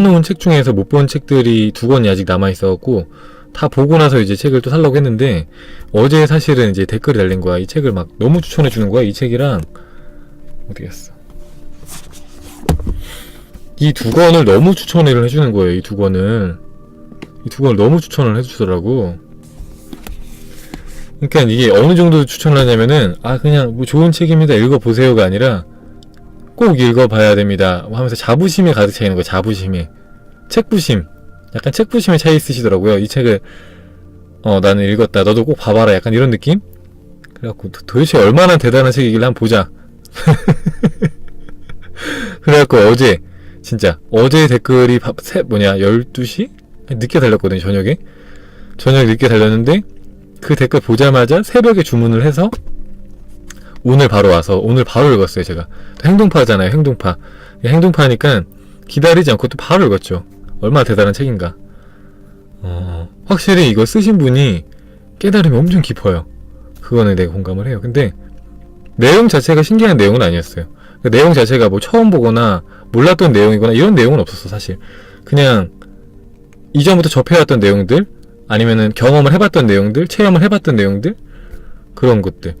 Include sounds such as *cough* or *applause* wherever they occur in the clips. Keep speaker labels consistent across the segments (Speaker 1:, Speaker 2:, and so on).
Speaker 1: 사놓은 책 중에서 못 본 책들이 두 권이 아직 남아있어갖고, 다 보고 나서 이제 책을 또 살려고 했는데, 어제 사실은 이제 댓글이 달린 거야. 이 책을 막 너무 추천해 주는 거야. 이 책이랑, 어디 갔어. 이 두 권을 너무 추천을 해주는 거예요. 이 두 권을. 이 두 권을 너무 추천을 해주더라고. 그러니까 이게 어느 정도 추천을 하냐면은 아 그냥 뭐 좋은 책입니다 읽어보세요가 아니라 꼭 읽어봐야 됩니다 하면서 자부심이 가득 차 있는 거예요 자부심이 책부심. 약간 책부심에 차 있으시더라고요. 이 책을 어 나는 읽었다. 너도 꼭 봐봐라. 약간 이런 느낌? 그래갖고 도- 도대체 얼마나 대단한 책이길래 한번 보자. *laughs* 그래갖고 어제 진짜 어제 댓글이 바- 세, 뭐냐 12시? 늦게 달렸거든요 저녁에. 저녁 늦게 달렸는데 그 댓글 보자마자 새벽에 주문을 해서 오늘 바로 와서 오늘 바로 읽었어요 제가. 또 행동파잖아요 행동파. 행동파니까 기다리지 않고 또 바로 읽었죠 얼마나 대단한 책인가. 어, 확실히 이거 쓰신 분이 깨달음이 엄청 깊어요. 그거는 내가 공감을 해요. 근데 내용 자체가 신기한 내용은 아니었어요. 그 내용 자체가 뭐 처음 보거나 몰랐던 내용이거나 이런 내용은 없었어 사실. 그냥 이전부터 접해왔던 내용들 아니면은 경험을 해봤던 내용들, 체험을 해봤던 내용들 그런 것들.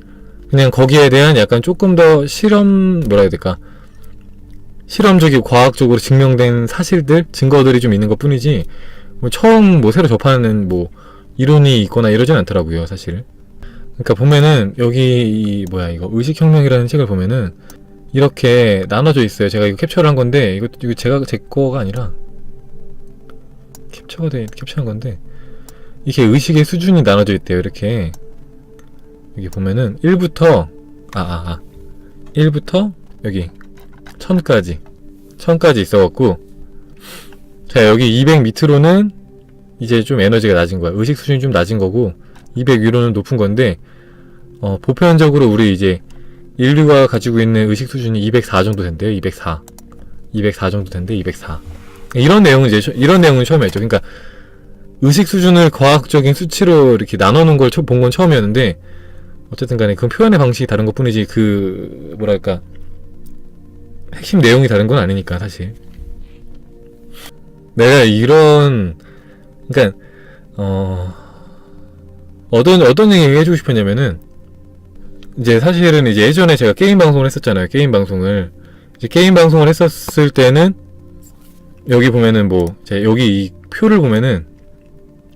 Speaker 1: 그냥 거기에 대한 약간 조금 더 실험 뭐라 해야 될까 실험적이고 과학적으로 증명된 사실들, 증거들이 좀 있는 것 뿐이지 뭐 처음 뭐 새로 접하는 뭐 이론이 있거나 이러진 않더라고요 사실 그러니까 보면은 여기 이 뭐야 이거 의식혁명이라는 책을 보면은 이렇게 나눠져 있어요 제가 이거 캡처를 한 건데 이거 이거 제가 제 거가 아니라 캡처가 돼 캡처한 건데 이게 의식의 수준이 나눠져 있대요. 이렇게 여기 보면은 1부터 아, 아, 아. 1부터 여기 1000까지 1000까지 있어갖고 자 여기 200 밑으로는 이제 좀 에너지가 낮은 거야. 의식 수준이 좀 낮은 거고 200 위로는 높은 건데 어, 보편적으로 우리 이제 인류가 가지고 있는 의식 수준이 204 정도 된대요. 204 204 정도 된대. 204 이런 내용은 이제 처- 이런 내용은 처음에 했죠. 그러니까 의식 수준을 과학적인 수치로 이렇게 나누는 걸본 건 처음이었는데 어쨌든 간에 그건 표현의 방식이 다른 것 뿐이지 그 뭐랄까 핵심 내용이 다른 건 아니니까 사실. 내가 이런 그러니까 어 어떤 어떤 얘기 해주고 싶었냐면은 이제 사실은 이제 예전에 제가 게임 방송을 했었잖아요 게임 방송을. 이제 게임 방송을 했었을 때는 여기 보면은 뭐 제 여기 이 표를 보면은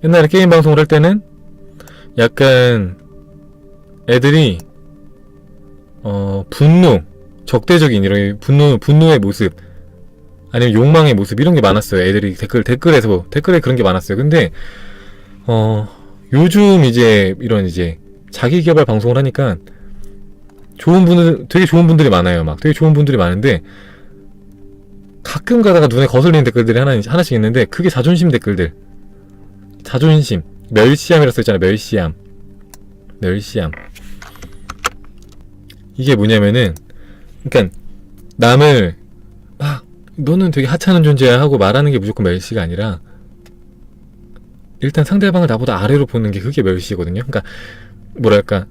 Speaker 1: 옛날에 게임 방송을 할 때는 약간 애들이 어 분노 적대적인 이런 분노 분노의 모습 아니면 욕망의 모습 이런 게 많았어요. 애들이 댓글 댓글에서 뭐, 댓글에 그런 게 많았어요. 근데 어 요즘 이제 이런 이제 자기 개발 방송을 하니까 좋은 분들 되게 좋은 분들이 많아요. 막 되게 좋은 분들이 많은데 가끔 가다가 눈에 거슬리는 댓글들이 하나, 하나씩 있는데 그게 자존심 댓글들. 자존심. 멸시함이라고 써있잖아요. 멸시함 멸시함 이게 뭐냐면은 그러니까 남을 막 너는 되게 하찮은 존재야 하고 말하는 게 무조건 멸시가 아니라 일단 상대방을 나보다 아래로 보는 게 그게 멸시거든요. 그러니까 뭐랄까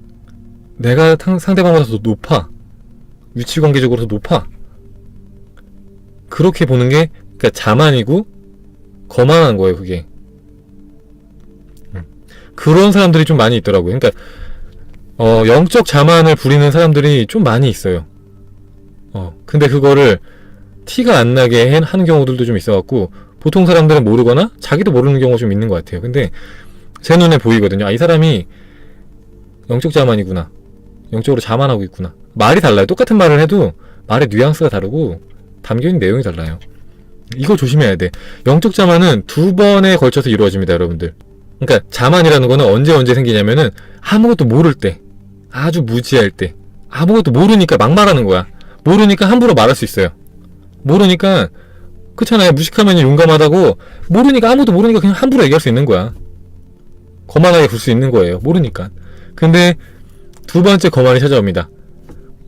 Speaker 1: 내가 상- 상대방보다 더 높아 위치 관계적으로 더 높아. 그렇게 보는 게 그러니까 자만이고 거만한 거예요 그게. 음. 그런 사람들이 좀 많이 있더라고요. 그러니까 어 영적 자만을 부리는 사람들이 좀 많이 있어요 어 근데 그거를 티가 안 나게 해- 하는 경우들도 좀 있어갖고 보통 사람들은 모르거나 자기도 모르는 경우가 좀 있는 것 같아요 근데 제 눈에 보이거든요 아 이 사람이 영적 자만이구나 영적으로 자만하고 있구나 말이 달라요 똑같은 말을 해도 말의 뉘앙스가 다르고 담겨있는 내용이 달라요. 이거 조심해야 돼. 영적 자만은 두 번에 걸쳐서 이루어집니다, 여러분들. 그러니까 자만이라는 거는 언제 언제 생기냐면은 아무것도 모를 때, 아주 무지할 때, 아무것도 모르니까 막 말하는 거야. 모르니까 함부로 말할 수 있어요. 모르니까 그렇잖아요. 무식하면 용감하다고 모르니까 아무도 모르니까 그냥 함부로 얘기할 수 있는 거야. 거만하게 굴 수 있는 거예요. 모르니까. 근데 두 번째 거만이 찾아옵니다.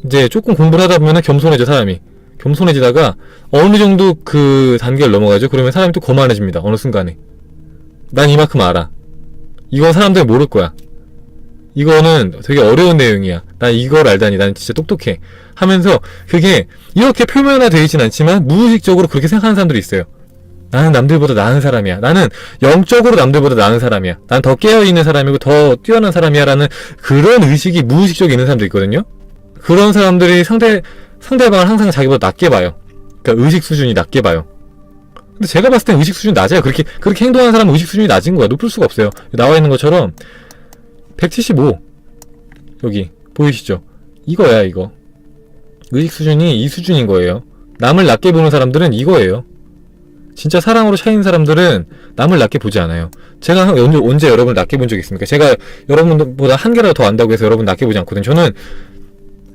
Speaker 1: 이제 조금 공부를 하다 보면 겸손해져 사람이. 겸손해지다가 어느 정도 그 단계를 넘어가죠. 그러면 사람이 또 거만해집니다. 어느 순간에. 난 이만큼 알아. 이건 사람들이 모를 거야. 이거는 되게 어려운 내용이야. 난 이걸 알다니. 난 진짜 똑똑해. 하면서 그게 이렇게 표면화되어 있진 않지만 무의식적으로 그렇게 생각하는 사람들이 있어요. 나는 남들보다 나은 사람이야. 나는 영적으로 남들보다 나은 사람이야. 난 더 깨어있는 사람이고 더 뛰어난 사람이야. 라는 그런 의식이 무의식적으로 있는 사람도 있거든요. 그런 사람들이 상대, 상대방을 항상 자기보다 낮게 봐요. 그러니까 의식 수준이 낮게 봐요. 근데 제가 봤을 땐 의식 수준이 낮아요. 그렇게, 그렇게 행동하는 사람은 의식 수준이 낮은 거야. 높을 수가 없어요. 나와 있는 것처럼 175. 여기, 보이시죠? 이거야, 이거. 의식 수준이 이 수준인 거예요. 남을 낮게 보는 사람들은 이거예요. 진짜 사랑으로 차이는 사람들은 남을 낮게 보지 않아요. 제가 한- 언제, 언제 여러분을 낮게 본 적이 있습니까? 제가 여러분보다 한 개라도 더 안다고 해서 여러분 낮게 보지 않거든요. 저는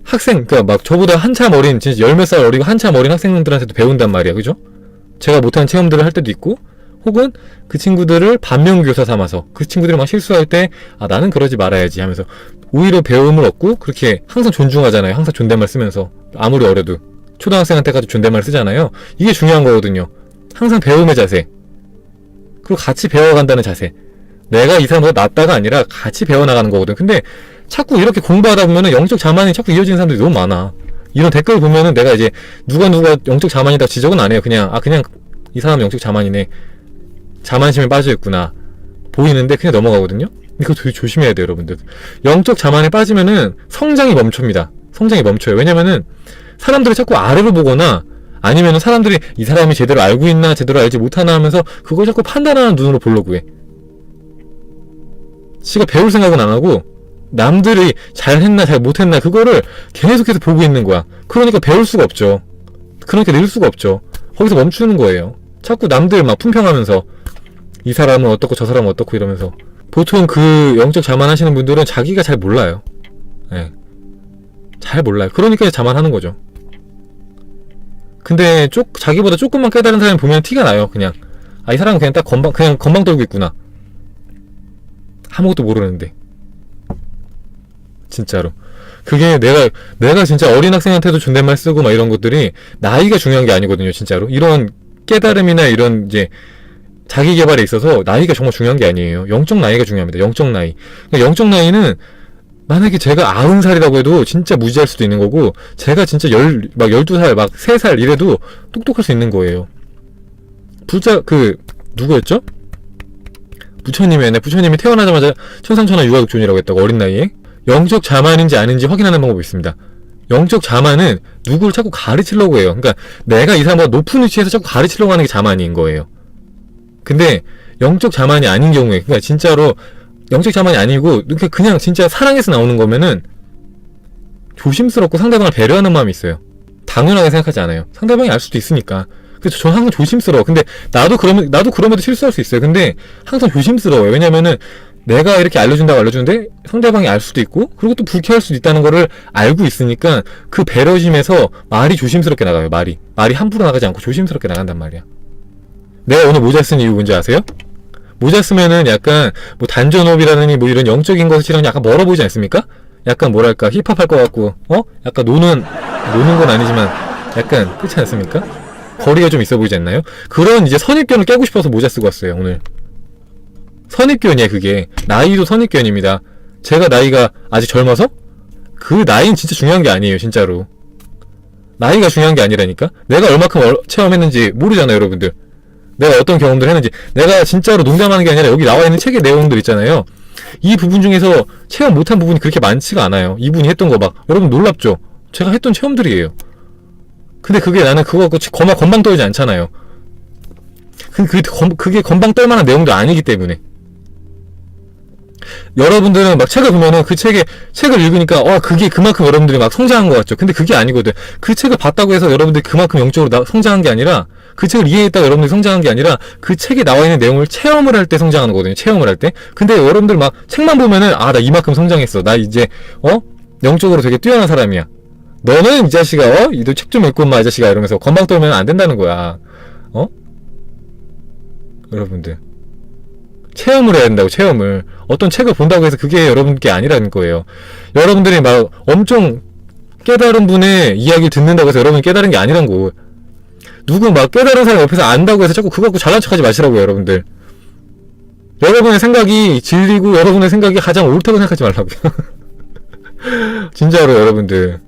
Speaker 1: 학생, 그니까 막 저보다 한참 어린, 진짜 열 몇 살 어리고 한참 어린 학생들한테도 배운단 말이야. 그죠? 제가 못하는 체험들을 할 때도 있고, 혹은 그 친구들을 반면교사 삼아서 그 친구들이 막 실수할 때, 아, 나는 그러지 말아야지 하면서 오히려 배움을 얻고 그렇게 항상 존중하잖아요. 항상 존댓말 쓰면서. 아무리 어려도. 초등학생한테까지 존댓말 쓰잖아요. 이게 중요한 거거든요. 항상 배움의 자세. 그리고 같이 배워간다는 자세. 내가 이 사람보다 낫다가 아니라 같이 배워나가는 거거든. 근데 자꾸 이렇게 공부하다 보면은 영적 자만이 자꾸 이어지는 사람들이 너무 많아. 이런 댓글 보면은 내가 이제 누가 누가 영적 자만이다 지적은 안 해요. 그냥, 아, 그냥 이 사람 영적 자만이네. 자만심에 빠져 있구나. 보이는데 그냥 넘어가거든요? 이거 되게 조심해야 돼요, 여러분들. 영적 자만에 빠지면은 성장이 멈춥니다. 성장이 멈춰요. 왜냐면은 사람들이 자꾸 아래로 보거나 아니면은 사람들이 이 사람이 제대로 알고 있나 제대로 알지 못하나 하면서 그걸 자꾸 판단하는 눈으로 보려고 해. 지가 배울 생각은 안 하고 남들이 잘했나 잘 못했나 그거를 계속해서 보고 있는 거야. 그러니까 배울 수가 없죠. 그러니까 늘 수가 없죠. 거기서 멈추는 거예요. 자꾸 남들 막 품평하면서 이 사람은 어떻고 저 사람은 어떻고 이러면서 보통 그 영적 자만하시는 분들은 자기가 잘 몰라요. 예. 잘 몰라요. 그러니까 자만하는 거죠. 근데 쪽 자기보다 조금만 깨달은 사람이 보면 티가 나요. 그냥 아 이 사람은 그냥 딱 건방 그냥 건방 떨고 있구나. 아무것도 모르는데 진짜로 그게 내가 내가 진짜 어린 학생한테도 존댓말 쓰고 막 이런 것들이 나이가 중요한 게 아니거든요. 진짜로 이런 깨달음이나 이런 이제 자기 개발에 있어서 나이가 정말 중요한 게 아니에요. 영적 나이가 중요합니다. 영적 나이. 그러니까 영적 나이는 만약에 제가 아흔 살이라고 해도 진짜 무지할 수도 있는 거고, 제가 진짜 열, 막 열두 살, 막 세 살 이래도 똑똑할 수 있는 거예요. 부자, 그, 누구였죠? 부처님이, 네, 부처님이 태어나자마자 천상천하 유아독존이라고 했다고, 어린 나이에. 영적 자만인지 아닌지 확인하는 방법이 있습니다. 영적 자만은 누구를 자꾸 가르치려고 해요. 그러니까 내가 이 사람보다 높은 위치에서 자꾸 가르치려고 하는 게 자만인 거예요. 근데 영적 자만이 아닌 경우에 그러니까 진짜로 영적 자만이 아니고 이렇게 그냥 진짜 사랑해서 나오는 거면은 조심스럽고 상대방을 배려하는 마음이 있어요. 당연하게 생각하지 않아요. 상대방이 알 수도 있으니까. 그래서 저는 항상 조심스러워. 근데 나도 그러면 나도 그럼에도 실수할 수 있어요. 근데 항상 조심스러워요. 왜냐면은 내가 이렇게 알려준다고 알려주는데 상대방이 알 수도 있고 그리고 또 불쾌할 수도 있다는 거를 알고 있으니까 그 배려심에서 말이 조심스럽게 나가요. 말이 말이 함부로 나가지 않고 조심스럽게 나간단 말이야. 내가 오늘 모자 쓴 이유 뭔지 아세요? 모자 쓰면은 약간 뭐 단전업이라느니 뭐 이런 영적인 것이랑 약간 멀어 보이지 않습니까? 약간 뭐랄까 힙합할 것 같고 어? 약간 노는 노는 건 아니지만 약간 그렇지 않습니까? 거리가 좀 있어 보이지 않나요? 그런 이제 선입견을 깨고 싶어서 모자 쓰고 왔어요 오늘. 선입견이에요 그게 나이도 선입견입니다. 제가 나이가 아직 젊어서 그 나이는 진짜 중요한 게 아니에요 진짜로. 나이가 중요한 게 아니라니까. 내가 얼마큼 얼- 체험했는지 모르잖아요 여러분들. 내가 어떤 경험들을 했는지 내가 진짜로 농담하는 게 아니라 여기 나와 있는 책의 내용들 있잖아요. 이 부분 중에서 체험 못한 부분이 그렇게 많지가 않아요. 이분이 했던 거 막 여러분 놀랍죠? 제가 했던 체험들이에요. 근데 그게 나는 그거 갖고 건방, 건방 떨지 않잖아요. 그, 그, 건- 그게 건방 떨 만한 내용도 아니기 때문에. 여러분들은 막 책을 보면은 그 책에 책을 읽으니까 와 그게 그만큼 여러분들이 막 성장한 것 같죠. 근데 그게 아니거든. 그 책을 봤다고 해서 여러분들이 그만큼 영적으로 나- 성장한 게 아니라 그 책을 이해했다고 여러분들이 성장한 게 아니라 그 책에 나와 있는 내용을 체험을 할 때 성장하는 거거든요. 체험을 할 때. 근데 여러분들 막 책만 보면은 아 나 이만큼 성장했어. 나 이제 어 영적으로 되게 뛰어난 사람이야. 너는 이 자식아 어 이도 책 좀 읽고 엄마 이 자식아 이러면서 건방 떨면 안 된다는 거야. 어? 여러분들. 체험을 해야 된다고 체험을. 어떤 책을 본다고 해서 그게 여러분께 아니라는 거예요. 여러분들이 막 엄청 깨달은 분의 이야기를 듣는다고 해서 여러분이 깨달은 게 아니란 거. 누구 막 깨달은 사람 옆에서 안다고 해서 자꾸 그거 갖고 잘난 척하지 마시라고요 여러분들. 여러분의 생각이 진리고 여러분의 생각이 가장 옳다고 생각하지 말라고요. *laughs* 진짜로 여러분들.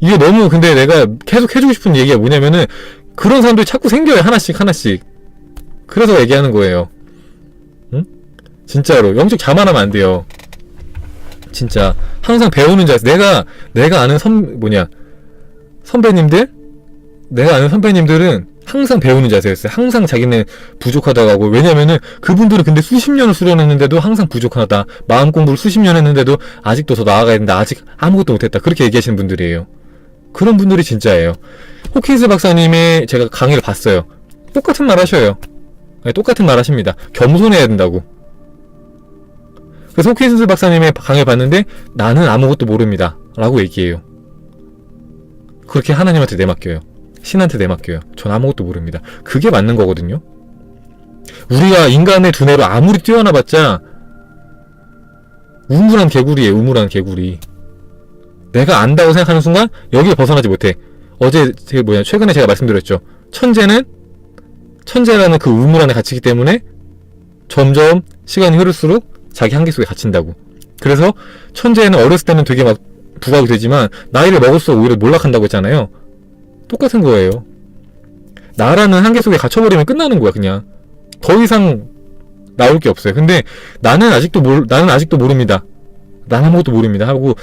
Speaker 1: 이게 너무 근데 내가 계속 해주고 싶은 얘기가 뭐냐면은 그런 사람들이 자꾸 생겨요 하나씩 하나씩. 그래서 얘기하는 거예요. 응? 진짜로 영적 자만하면 안 돼요. 진짜 항상 배우는 자세. 내가 내가 아는 선 뭐냐 선배님들 내가 아는 선배님들은 항상 배우는 자세였어요. 항상 자기는 부족하다고 하고 왜냐면은 그분들은 근데 수십 년을 수련했는데도 항상 부족하다. 마음 공부를 수십 년 했는데도 아직도 더 나아가야 된다. 아직 아무것도 못했다. 그렇게 얘기하시는 분들이에요. 그런 분들이 진짜예요. 호킨스 박사님의 제가 강의를 봤어요. 똑같은 말 하셔요. 네, 똑같은 말 하십니다. 겸손해야 된다고. 그래서 호킨스 박사님의 강의를 봤는데 나는 아무것도 모릅니다. 라고 얘기해요. 그렇게 하나님한테 내맡겨요. 신한테 내맡겨요. 전 아무것도 모릅니다. 그게 맞는 거거든요. 우리가 인간의 두뇌로 아무리 뛰어나봤자 우물한 개구리예요. 우물한 개구리. 내가 안다고 생각하는 순간 여기에 벗어나지 못해. 어제 제 뭐냐 최근에 제가 말씀드렸죠. 천재는 천재라는 그 우물 안에 갇히기 때문에 점점 시간이 흐를수록 자기 한계 속에 갇힌다고. 그래서 천재는 어렸을 때는 되게 막 부각이 되지만 나이를 먹을수록 오히려 몰락한다고 했잖아요. 똑같은 거예요. 나라는 한계 속에 갇혀버리면 끝나는 거야 그냥. 더 이상 나올 게 없어요. 근데 나는 아직도 몰 나는 아직도 모릅니다. 난 아무것도 모릅니다 하고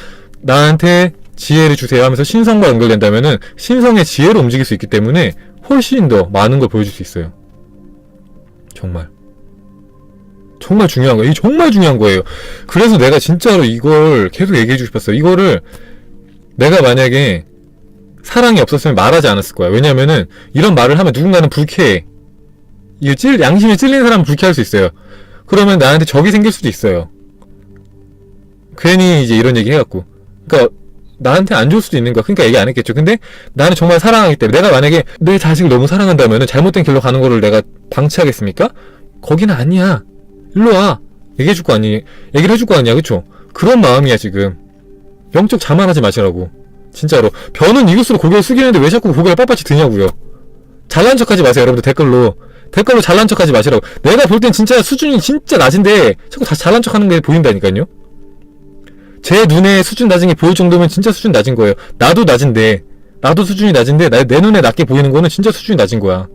Speaker 1: 나한테 지혜를 주세요 하면서 신성과 연결된다면은 신성의 지혜로 움직일 수 있기 때문에 훨씬 더 많은 걸 보여줄 수 있어요. 정말. 정말 중요한 거예요. 이게 정말 중요한 거예요. 그래서 내가 진짜로 이걸 계속 얘기해 주고 싶었어요. 이거를 내가 만약에 사랑이 없었으면 말하지 않았을 거야. 왜냐면은 이런 말을 하면 누군가는 불쾌해. 이게 찔, 양심이 찔리는 사람은 불쾌할 수 있어요. 그러면 나한테 적이 생길 수도 있어요. 괜히 이제 이런 얘기 해갖고. 그러니까 나한테 안 좋을 수도 있는 거야. 그러니까 얘기 안 했겠죠. 근데 나는 정말 사랑하기 때문에 내가 만약에 내 자식을 너무 사랑한다면 잘못된 길로 가는 거를 내가 방치하겠습니까? 거기는 아니야. 일로 와. 얘기해 줄 거 아니, 얘기를 해줄 거 아니야. 그쵸? 그런 마음이야, 지금. 영적 자만하지 마시라고. 진짜로. 변은 이것으로 고개를 숙이는데 왜 자꾸 고개를 빳빳이 드냐고요. 잘난 척 하지 마세요, 여러분들. 댓글로. 댓글로 잘난 척 하지 마시라고. 내가 볼 땐 진짜 수준이 진짜 낮은데 자꾸 다시 잘난 척 하는 게 보인다니까요. 제 눈에 수준 낮은 게 보일 정도면 진짜 수준 낮은 거예요. 나도 낮은데, 나도 수준이 낮은데, 나, 내 눈에 낮게 보이는 거는 진짜 수준이 낮은 거야.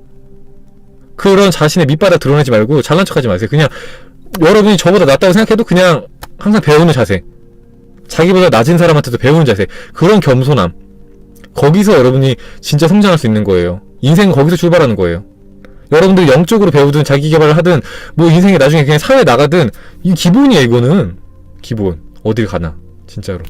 Speaker 1: 그런 자신의 밑바닥 드러내지 말고 잘난 척 하지 마세요. 그냥 여러분이 저보다 낫다고 생각해도 그냥 항상 배우는 자세. 자기보다 낮은 사람한테도 배우는 자세. 그런 겸손함. 거기서 여러분이 진짜 성장할 수 있는 거예요. 인생은 거기서 출발하는 거예요. 여러분들 영적으로 배우든 자기 개발을 하든 뭐 인생에 나중에 그냥 사회에 나가든 이 기본이에요 이거는 기본 어딜 가나 진짜로